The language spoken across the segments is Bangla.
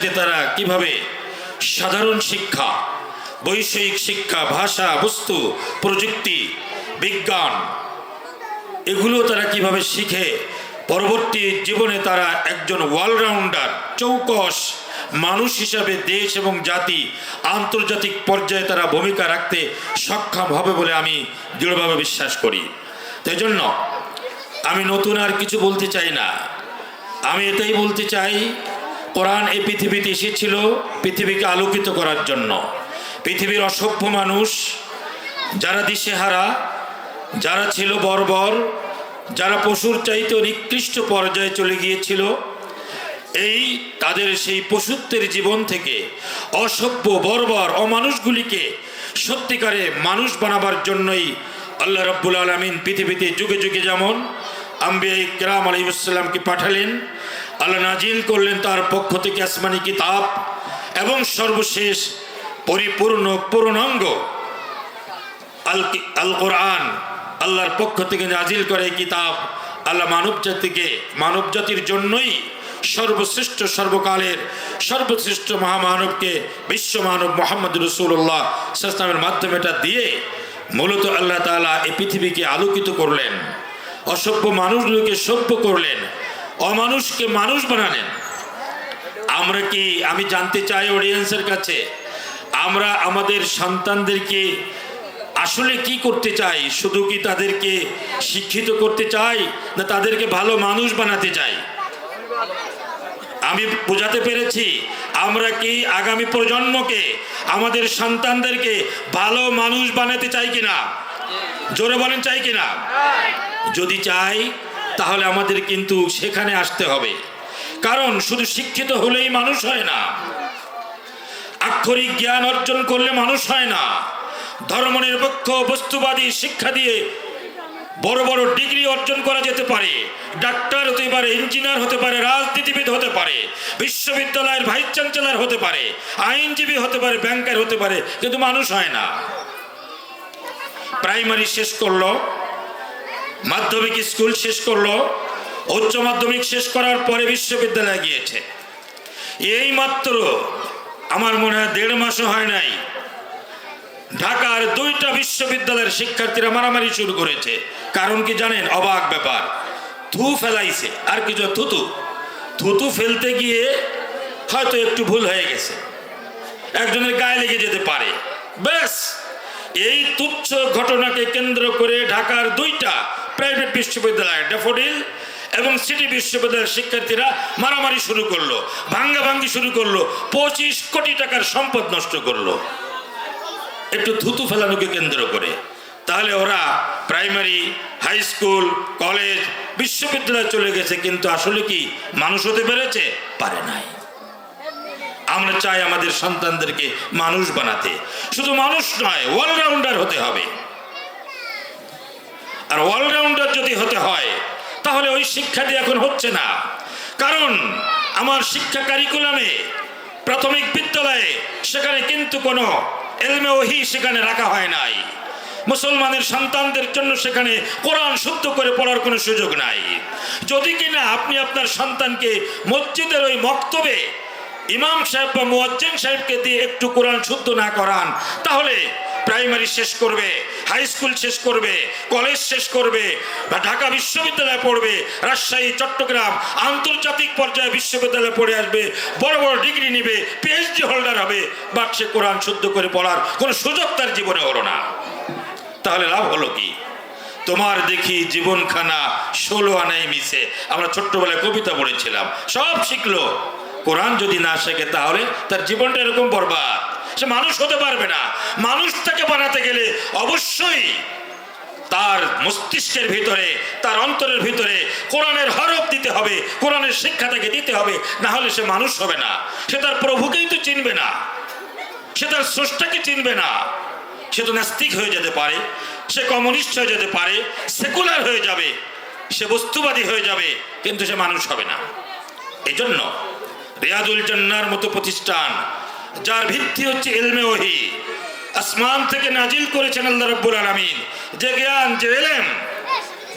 যে তারা কীভাবে সাধারণ শিক্ষা, বৈষয়িক শিক্ষা, ভাষা, বস্তু, প্রযুক্তি, বিজ্ঞান, এগুলো তারা কীভাবে শিখে, পরবর্তী জীবনে তারা একজন অলরাউন্ডার চৌকস মানুষ হিসাবে দেশ এবং জাতি আন্তর্জাতিক পর্যায়ে তারা ভূমিকা রাখতে সক্ষম হবে বলে আমি দৃঢ়ভাবে বিশ্বাস করি। তাই জন্য আমি নতুন আর কিছু বলতে চাই না। আমি এটাই বলতে চাই কোরআন এই পৃথিবীতে এসেছিল পৃথিবীকে আলোকিত করার জন্য। পৃথিবীর অসভ্য মানুষ, যারা দিশেহারা, যারা ছিল বর্বর, যারা পশুর চাইতে নিকৃষ্ট পর্যায়ে চলে গিয়েছিল, এই তাদের সেই পশুত্বের জীবন থেকে অসভ্য, বর্বর, অমানুষগুলিকে সত্যিকারে মানুষ বানাবার জন্যই আল্লাহ রব্বুল আলমিন পৃথিবীতে যুগে যুগে যেমন আম্বিয়াই কেরাম আলাইসাল্লামকে পাঠালেন আল্লাহ নাজিল করলেন তার পক্ষ থেকে আসমানি কিতাব এবং সর্বশেষ পরিপূর্ণ পূর্ণাঙ্গ আল আল কোরআন আল্লাহর পক্ষ থেকে নাজিল করে কিতাব আল্লাহ মানব জাতিকে, মানব জাতির জন্যই সর্বশ্রেষ্ঠ সর্বকালের সর্বশ্রেষ্ঠ মহামানবকে বিশ্ব মানব মোহাম্মদ রসুল্লাহ সাস্তামের মাধ্যমে এটা দিয়ে মূলত আল্লাহ তাআলা এই পৃথিবীকে আলোকিত করলেন, অসভ্য মানুষগুলোকে সভ্য করলেন অমানুষকে মানুষ বানালেন। আমরা কি, আমি জানতে চাই অডিয়েন্সের কাছে, আমরা আমাদের সন্তানদেরকে আসলে কি করতে চাই? শুধু কি তাদেরকে শিক্ষিত করতে চাই, না তাদেরকে ভালো মানুষ বানাতে চাই? আমি বোঝাতে পেরেছি, আমরা কি আগামী প্রজন্মকে, আমাদের সন্তানদেরকে ভালো মানুষ বানাতে চাই কিনা? জোরে বলেন, চাই কিনা? যদি চাই তাহলে আমাদের কিন্তু সেখানে আসতে হবে। কারণ শুধু শিক্ষিত হলেই মানুষ হয় না। আক্ষরিক জ্ঞান অর্জন করলে মানুষ হয় না। ধর্মনিরপেক্ষ বস্তুবাদী শিক্ষা দিয়ে বড় বড় ডিগ্রি অর্জন করা যেতে পারে। ডাক্তার হতে পারে, ইঞ্জিনিয়ার হতে পারে, রাজনীতিবিদ হতে পারে, বিশ্ববিদ্যালয়ের ভাইস চ্যান্সেলর হতে পারে, আইনজীবী হতে পারে, ব্যাংকার হতে পারে, কিন্তু মানুষ হয় না। প্রাইমারি শেষ করল। মাধ্যমিক স্কুল শেষ করল, উচ্চ মাধ্যমিক শেষ করার পরে বিশ্ববিদ্যালয়ে গিয়েছে। এই মাত্র আমার মনে হয় দেড় মাসও হয় নাই। ঢাকার দুইটা বিশ্ববিদ্যালয়ের শিক্ষার্থীরা মারামারি শুরু করেছে। কারণ কি জানেন? অবাক ব্যাপার। থু ফেলাইছে, আর কিছু থুতু। থুতু ফেলতে গিয়ে হয়তো একটু ভুল হয়ে গেছে। একজনের গায়ে লেগে যেতে পারে। ব্যাস, এই তুচ্ছ ঘটনাকে কেন্দ্র করে ঢাকার দুইটা প্রাইভেট বিশ্ববিদ্যালয়, ড্যাফোডিল এবং সিটি বিশ্ববিদ্যালয়ের শিক্ষার্থীরা মারামারি শুরু করল ভাঙ্গা ভাঙ্গি শুরু করল, পঁচিশ কোটি টাকার সম্পদ নষ্ট করল। একটু থুতু ফেলানোকে কেন্দ্র করে। তাহলে ওরা প্রাইমারি, হাই স্কুল, কলেজ, বিশ্ববিদ্যালয়ে চলে গেছে, কিন্তু আসলে কি মানুষ হতে পেরেছে? পারে নাই। আমরা চাই আমাদের সন্তানদেরকে মানুষ বানাতে। শুধু মানুষ নয় অলরাউন্ডার হতে হবে। আর অলরাউন্ডার যদি হতে হয়, তাহলে ওই শিক্ষা দিয়ে এখন হচ্ছে না। কারণ আমার শিক্ষা কারিকুলামে প্রাথমিক বিদ্যালয়ে সেখানে কিন্তু কোনো এলমে ওহি সেখানে রাখা হয় নাই। মুসলমানের সন্তানদের জন্য সেখানে কোরআন শুদ্ধ করে পড়ার কোনো সুযোগ নাই। যদি কিনা আপনি আপনার সন্তানকে মসজিদের ওই মক্তবে ইমাম সাহেব বা মুয়াজ্জিন সাহেবকে দিয়ে একটু কোরআন শুদ্ধ না করান, তাহলে প্রাইমারি শেষ করবে। হাই স্কুল শেষ করবে, কলেজ শেষ করবে, বা ঢাকা বিশ্ববিদ্যালয়ে পড়বে, রাজশাহী, চট্টগ্রাম আন্তর্জাতিক পর্যায়ে বিশ্ববিদ্যালয়ে পড়ে আসবে, বড় বড় ডিগ্রি নেবে পিএইচডি হোল্ডার হবে, বাট সে কোরআন শুদ্ধ করে পড়ার কোনো সুযোগ তার জীবনে হলো না। তাহলে লাভ হলো কি? তোমার দেখি জীবনখানা ষোলো আনাই মিশে। আমরা ছোট্টবেলায় কবিতা পড়েছিলাম, সব শিখলো। কোরআন যদি না শেখে তাহলে তার জীবনটা এরকম বরবাদ। সে মানুষ হতে পারবে না। মানুষটাকে বানাতে গেলে অবশ্যই তার মস্তিষ্কের ভিতরে, তার অন্তরের ভিতরে কোরআনের হরফ দিতে হবে, কোরআনের শিক্ষা তাকে দিতে হবে, না হলে সে মানুষ হবে না। সে তার প্রভুকেই তো চিনবে না। সে তার স্রষ্টাকে চিনবে না। সে তো নাস্তিক হয়ে যেতে পারে, সে কমিউনিস্ট হয়ে যেতে পারে, সেকুলার হয়ে যাবে, সে বস্তুবাদী হয়ে যাবে, কিন্তু সে মানুষ হবে না। এই জন্য রিয়াদুল জান্নার মতো প্রতিষ্ঠান যার ভিত্তি হচ্ছে এলমে ওহি। আসমান থেকে নাজিল করেছেন আল্লাহ রব্বুল আলামিন। যে জ্ঞান, যে এলেম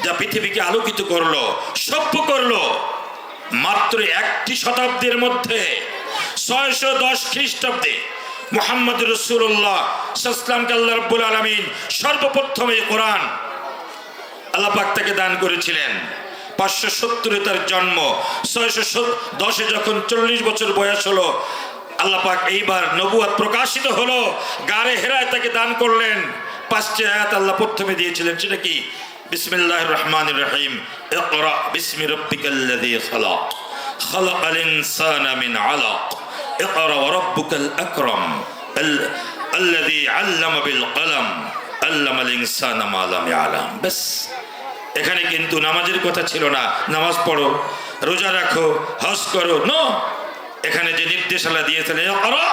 যা পৃথিবীকে আলোকিত করল, সভ্য করল, মাত্র একটি শতাব্দীর মধ্যে, ছয়শো দশ খ্রিস্টাব্দে মোহাম্মদ রসুল্লাহ সাসলামকে আল্লাহ রব্বুল আলমিন সর্বপ্রথম এই কোরআন আল্লাহ পাক তাকে দান করেছিলেন। পাঁচশো সত্তরে তার জন্ম, ছয়শো দশে যখন চল্লিশ বছর বয়স হলো আল্লাহ এইবার নবুয়াত প্রকাশিত হলো। গারে হেরায় তাকে দান করলেন। পাঁচটি আয়াত আল্লাহ প্রথমে দিয়েছিলেন, সেটা কি? বিসমিল্লাহ রহমান রহিম। বিসমি রব্বিকাল্লাযী খালাক। খালাকাল ইনসানা মিন আলাক। আল- আল্লাযী আল্লামা বিল কলম। আল্লামাল ইনসানা মা লাম ইয়ালাম। বাস এখানে কিন্তু নামাজের কথা ছিল না। নামাজ পড়ো, রোজা রাখো, হজ করো, নো। এখানে যে নির্দেশালা দিয়েছেন এ করো,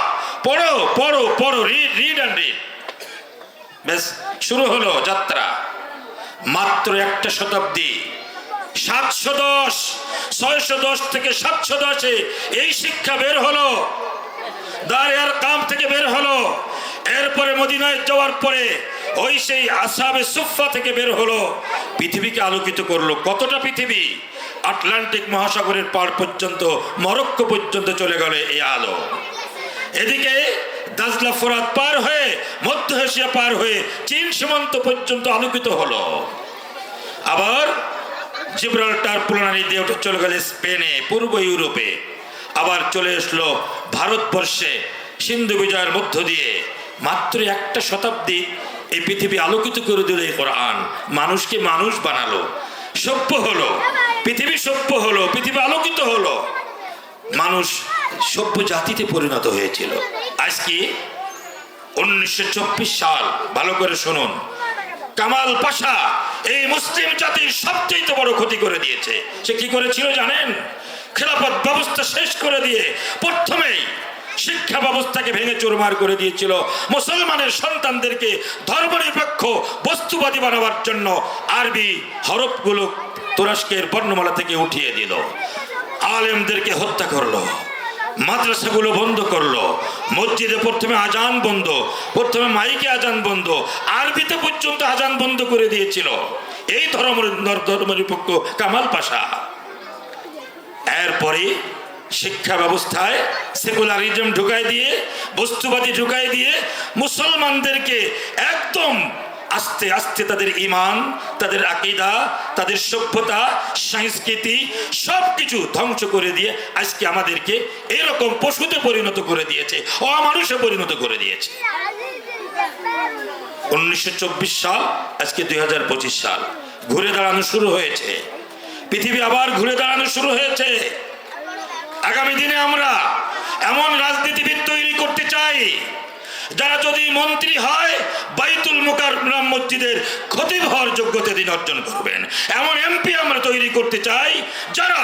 পড়ো পড়ো পড়ো রিড রিড অ্যান্ড রিড বেশ, শুরু হলো যাত্রা। মাত্র একটা শতাব্দী, সাতশো দশ, ছয়শো দশ থেকে সাতশো দশে এই শিক্ষা বের হলো। দাঁড়িয়ার কাম থেকে বের হলো। এরপরে মদিনায় যাওয়ার পরে ওই সেই আসাবে সুফা থেকে বের হলো। পৃথিবীকে আলোকিত করল। কতটা পৃথিবী? আটলান্টিক মহাসাগরের পার পর্যন্ত, মরক্কো পর্যন্ত চলে গেল এই আলো। এদিকে দাজলা ফোরাত পার হয়ে, মধ্য এশিয়া পার হয়ে চীন সীমান্ত পর্যন্ত আলোকিত হলো। আবার জিব্রাল্টার প্রণালী দিয়ে ওঠে চলে গেল স্পেনে, পূর্ব ইউরোপে। আবার চলে আসলো ভারতবর্ষে, সিন্ধু বিজয়ের মধ্য দিয়ে। মাত্র একটা শতাব্দী এই পৃথিবী আলোকিত করে দিল এই কোরআন। মানুষকে মানুষ বানালো। সভ্য হলো, পৃথিবী সভ্য হলো, পৃথিবী আলোকিত হলো। মানুষ সভ্য জাতিতে পরিণত হয়েছিল। আজকে উনিশশো চব্বিশ সাল, ভালো করে শুনুন। কামাল পাশা এই মুসলিম জাতির সবচেয়ে বড় ক্ষতি করে দিয়েছে। সে কি করেছিল জানেন? খেলাফত ব্যবস্থা শেষ করে দিয়ে প্রথমেই ব্যবস্থাকে ভেঙে চুরমার করে দিয়েছিল। মুসলমানের সন্তানদেরকে ধর্মনিরপেক্ষ, বস্তুবাদী বানাবার জন্য আরবি হরফগুলো তুরস্কের বর্ণমালা থেকে উঠিয়ে দিল। আলেমদেরকে হত্যা করল, মাদ্রাসাগুলো বন্ধ করল, মসজিদে প্রথমে আজান বন্ধ, প্রথমে মাইকে আজান বন্ধ, আরবিতে পর্যন্ত আজান বন্ধ করে দিয়েছিল। এই ধর্ম ধর্মনিরপেক্ষ কামাল পাশা। এরপরে শিক্ষা ব্যবস্থায় সেকুলারিজম ঢুকাই দিয়ে, বস্তুবাদী ঢুকাই দিয়ে মুসলমানদেরকে একদম আস্তে আস্তে তাদের ইমান, তাদের আকিদা, তাদের সভ্যতা, সংস্কৃতি সব কিছু ধ্বংস করে দিয়ে আজকে আমাদেরকে এরকম পশুতে পরিণত করে দিয়েছে, অমানুষে পরিণত করে দিয়েছে। উনিশশো চব্বিশ সাল, আজকে দুই হাজার পঁচিশ সাল, ঘুরে দাঁড়ানো শুরু হয়েছে। পৃথিবী আবার ঘুরে দাঁড়ানো শুরু হয়েছে। আগামী দিনে আমরা এমন রাজনীতিবিদ তৈরি করতে চাই, যারা যদি মন্ত্রী হয়, বাইতুল মুকাররম মসজিদের ক্ষতি হওয়ার যোগ্যতা দিন অর্জন করবেন। এমন এমপি আমরা তৈরি করতে চাই, যারা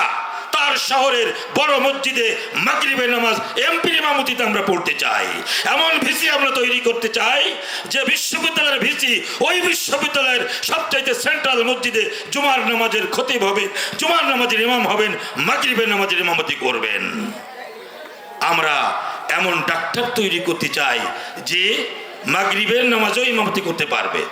তার শহরের বড় মসজিদে মাগরিবের নামাজ এমপির ইমামতিতে আমরা পড়তে চাই। এমন ভিসি আমরা তৈরি করতে চাই যে বিশ্ববিদ্যালয়ের ভিসি ওই বিশ্ববিদ্যালয়ের সবচাইতে সেন্ট্রাল মসজিদে জুমার নামাজের খতিব হবে জুমার নামাজের ইমাম হবেন মাগরিবের নামাজের ইমামতি করবেন। আমরা এমন ডাক্তার তৈরি করতে চাই যে মাগরিবের নামাজও ইমামতি করতে পারবে।